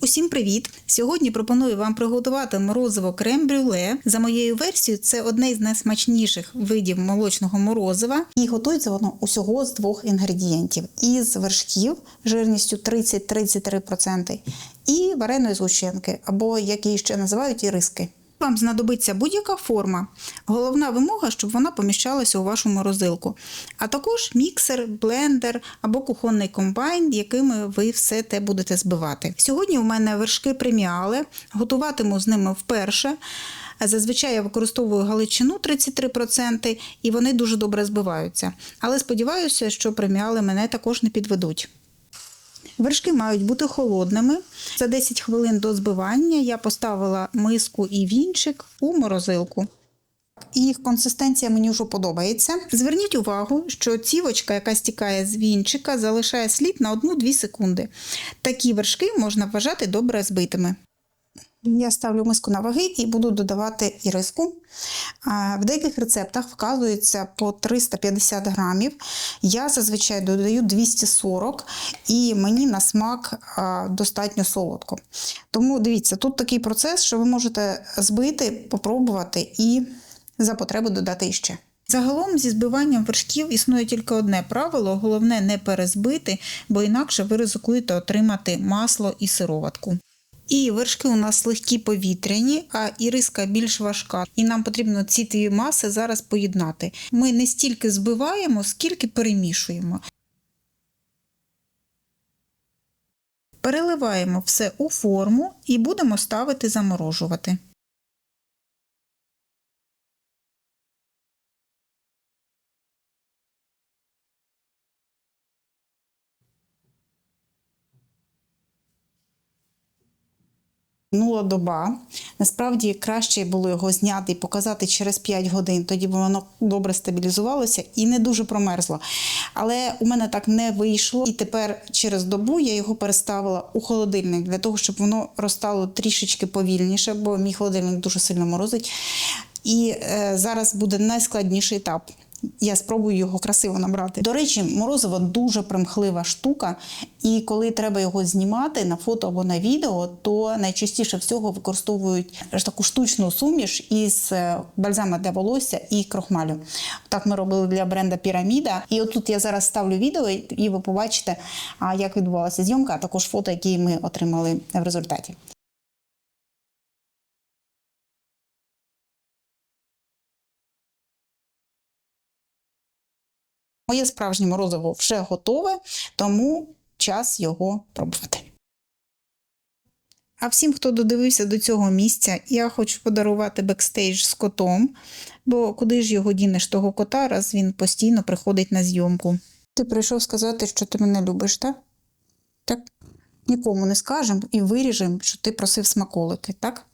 Усім привіт! Сьогодні пропоную вам приготувати морозиво крем-брюле. За моєю версією, це одне з найсмачніших видів молочного морозива. І готується воно усього з двох інгредієнтів: із вершків жирністю 30-33% і вареної згущенки, або як її ще називають, іриски. Вам знадобиться будь-яка форма. Головна вимога, щоб вона поміщалася у вашу морозилку. А також міксер, блендер або кухонний комбайн, якими ви все те будете збивати. Сьогодні у мене вершки преміали, готуватиму з ними вперше. Зазвичай я використовую галичину 33%, і вони дуже добре збиваються. Але сподіваюся, що преміали мене також не підведуть. Вершки мають бути холодними. За 10 хвилин до збивання я поставила миску і вінчик у морозилку. Їх консистенція мені вже подобається. Зверніть увагу, що цівочка, яка стікає з вінчика, залишає слід на 1-2 секунди. Такі вершки можна вважати добре збитими. Я ставлю миску на ваги і буду додавати іриску. В деяких рецептах вказується по 350 грамів. Я зазвичай додаю 240 і мені на смак достатньо солодко. Тому дивіться, тут такий процес, що ви можете збити, попробувати і за потреби додати іще. Загалом зі збиванням вершків існує тільки одне правило: головне не перезбити, бо інакше ви ризикуєте отримати масло і сироватку. І вершки у нас легкі повітряні, а іриска більш важка. І нам потрібно ці дві маси зараз поєднати. Ми не стільки збиваємо, скільки перемішуємо. Переливаємо все у форму і будемо ставити заморожувати. Минула доба. Насправді краще було його зняти і показати через 5 годин. Тоді б воно добре стабілізувалося і не дуже промерзло. Але у мене так не вийшло. І тепер через добу я його переставила у холодильник для того, щоб воно розстало трішечки повільніше, бо мій холодильник дуже сильно морозить. І е, зараз буде найскладніший етап. Я спробую його красиво набрати. До речі, морозиво дуже примхлива штука, і коли треба його знімати на фото або на відео, то найчастіше всього використовують таку штучну суміш із е, бальзама для волосся і крохмалю. Так ми робили для бренда Піраміда. І отут я зараз ставлю відео, і ви побачите, як відбувалася зйомка, а також фото, які ми отримали в результаті. Моє справжнє морозиво вже готове, тому час його пробувати. А всім, хто додивився до цього місця, я хочу подарувати бекстейдж з котом, бо куди ж його дінеш того кота, раз він постійно приходить на зйомку. Ти прийшов сказати, що ти мене любиш, так? Так? Нікому не скажемо і виріжемо, що ти просив смаколики, так?